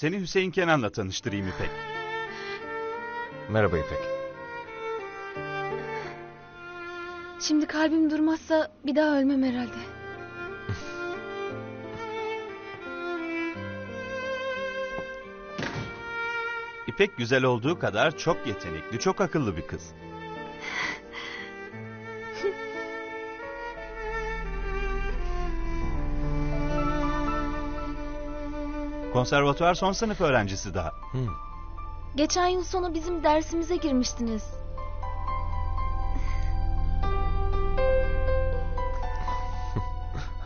Seni Hüseyin Kenan'la tanıştırayım İpek. Merhaba İpek. Şimdi kalbim durmazsa bir daha ölmem herhalde. İpek güzel olduğu kadar çok yetenekli, çok akıllı bir kız. Konservatuvar son sınıf öğrencisi daha. Hmm. Geçen yıl sonu bizim dersimize girmiştiniz.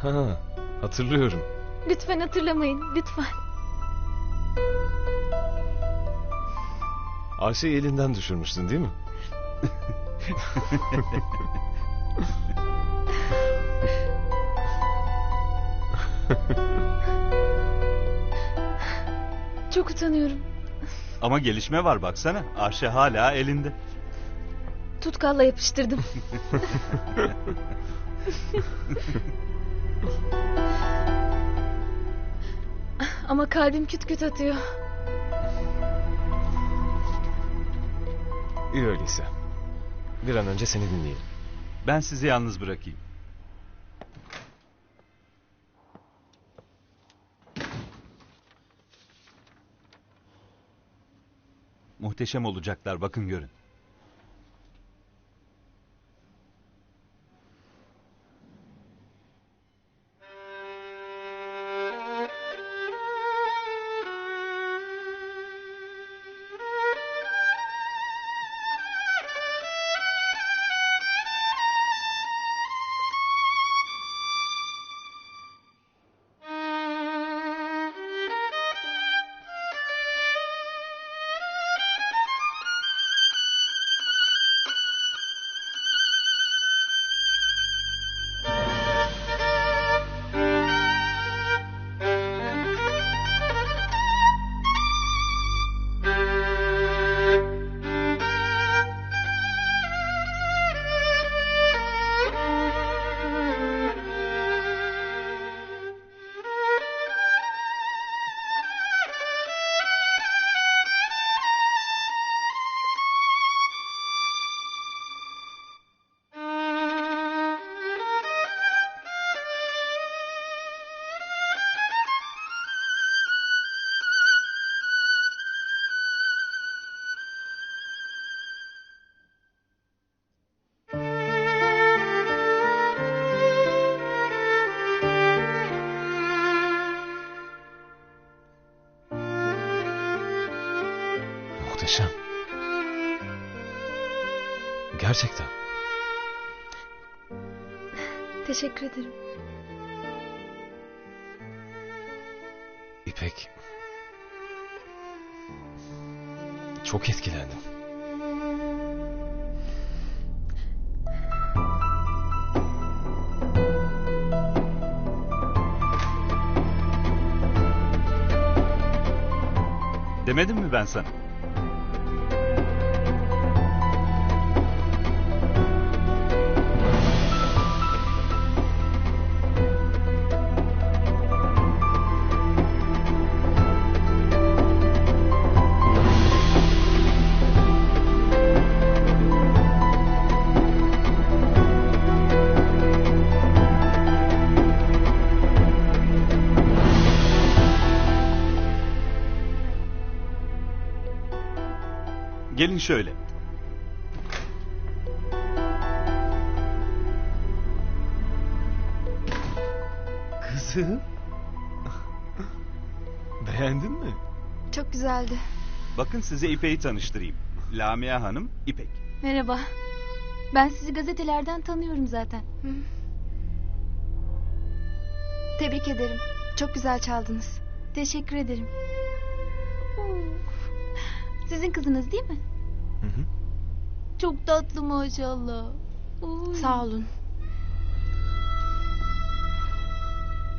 Ha, hatırlıyorum. Lütfen hatırlamayın, lütfen. Ayşe'yi elinden düşürmüştün değil mi? Çok utanıyorum. Ama gelişme var baksana. Arşe hala elinde. Tutkalla yapıştırdım. Ama kalbim küt küt atıyor. İyi öyleyse. Bir an önce seni dinleyelim. Ben sizi yalnız bırakayım. Muhteşem olacaklar bakın görün. Muhteşem. Gerçekten. Teşekkür ederim. İpek. Çok etkilendim. Demedim mi ben sana? Gelin şöyle. Kızım. Beğendin mi? Çok güzeldi. Bakın size İpek'i tanıştırayım. Lamia Hanım, İpek. Merhaba. Ben sizi gazetelerden tanıyorum zaten. Tebrik ederim. Çok güzel çaldınız. Teşekkür ederim. Sizin kızınız değil mi? Hı hı. Çok tatlı maşallah. Oy. Sağ olun.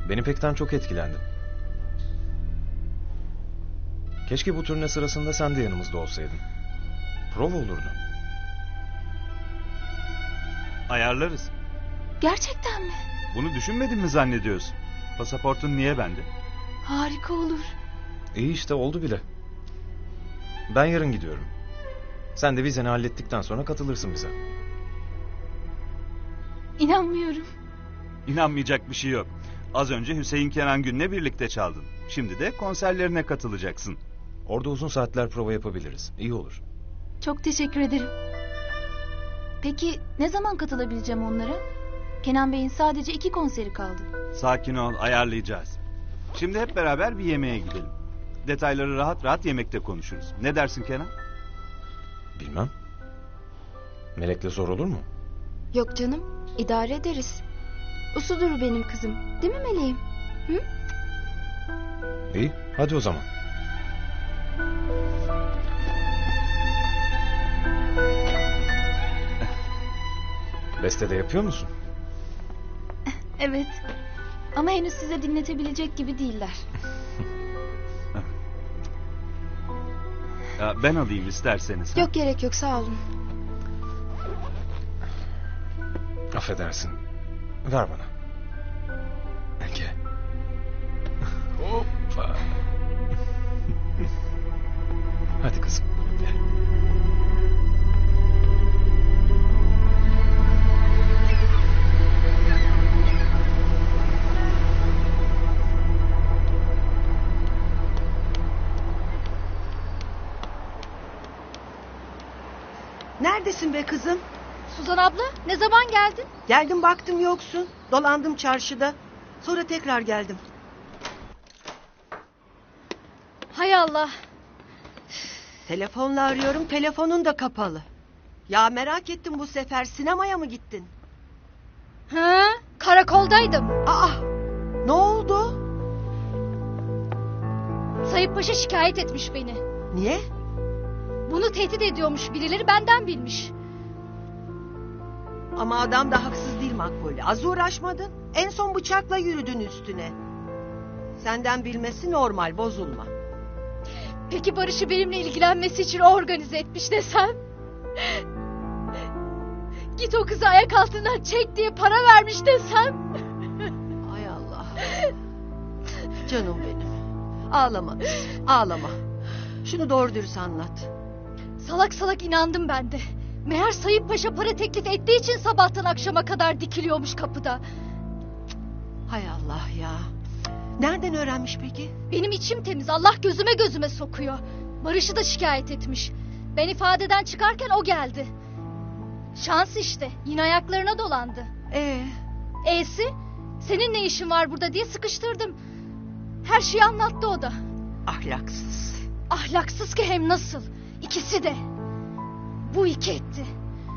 Ben İpek'ten çok etkilendim. Keşke bu turne sırasında sen de yanımızda olsaydın. Prova olurdu. Ayarlarız. Gerçekten mi? Bunu düşünmedin mi zannediyorsun? Pasaportun niye bende? Harika olur. İyi işte oldu bile. Ben yarın gidiyorum. Sen de vizeni hallettikten sonra katılırsın bize. İnanmıyorum. İnanmayacak bir şey yok. Az önce Hüseyin Kenan Gün'le birlikte çaldın. Şimdi de konserlerine katılacaksın. Orada uzun saatler prova yapabiliriz. İyi olur. Çok teşekkür ederim. Peki ne zaman katılabileceğim onlara? Kenan Bey'in sadece iki konseri kaldı. Sakin ol, ayarlayacağız. Şimdi hep beraber bir yemeğe gidelim. Detayları rahat rahat yemekte konuşuruz. Ne dersin Kenan? Bilmem. Melek'le zor olur mu? Yok canım, idare ederiz. Usudur benim kızım. Değil mi meleğim? İyi. Hadi o zaman. Beste de yapıyor musun? Evet. Ama henüz size dinletebilecek gibi değiller. ben alayım isterseniz. ha? Yok gerek yok, sağ olun. Affedersin. Ver bana. Gel. Hoppa. Hadi kızım. Neredesin be kızım? Suzan abla ne zaman geldin? Geldim baktım yoksun. Dolandım çarşıda. Sonra tekrar geldim. Hay Allah. Telefonla arıyorum telefonun da kapalı. Ya merak ettim bu sefer sinemaya mı gittin? Ha? Karakoldaydım. Aa ne oldu? Sayıp Paşa şikayet etmiş beni. Niye? Bunu tehdit ediyormuş birileri benden bilmiş. Ama adam da haksız değil Makbule. Az uğraşmadın. En son bıçakla yürüdün üstüne. Senden bilmesi normal bozulma. Peki Barış'ı benimle ilgilenmesi için o organize etmiş desem? Git o kızı ayak altından çek diye para vermiş desem? Ay Allah. Canım benim. Ağlama ağlama. Şunu doğru dürüst anlat. Salak salak inandım ben de. Meğer Sayıp Paşa para teklif ettiği için sabahtan akşama kadar dikiliyormuş kapıda. Hay Allah ya. Nereden öğrenmiş peki? Benim içim temiz Allah gözüme gözüme sokuyor. Barış'ı da şikayet etmiş. Ben ifadeden çıkarken o geldi. Şans işte yine ayaklarına dolandı. Ee, E'si senin ne işin var burada diye sıkıştırdım. Her şeyi anlattı o da. ahlaksız. Ahlaksız ki hem nasıl. İkisi de. Bu iki etti.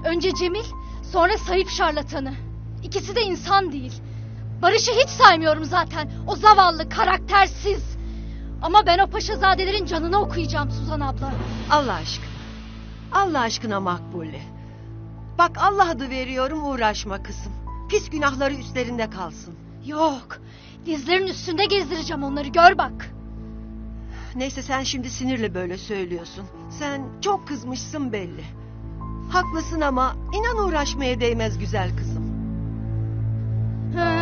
Önce Cemil sonra Sayıp şarlatanı. İkisi de insan değil. Barış'ı hiç saymıyorum zaten. O zavallı karaktersiz. Ama ben o paşazadelerin canını okuyacağım Suzan abla. Allah aşkına. Allah aşkına makbule. Bak Allah adı veriyorum uğraşma kızım. Pis günahları üstlerinde kalsın. Yok. Dizlerin üstünde gezdireceğim onları gör bak. Neyse sen şimdi sinirle böyle söylüyorsun. Sen çok kızmışsın belli. Haklısın ama inan uğraşmaya değmez güzel kızım. Ha.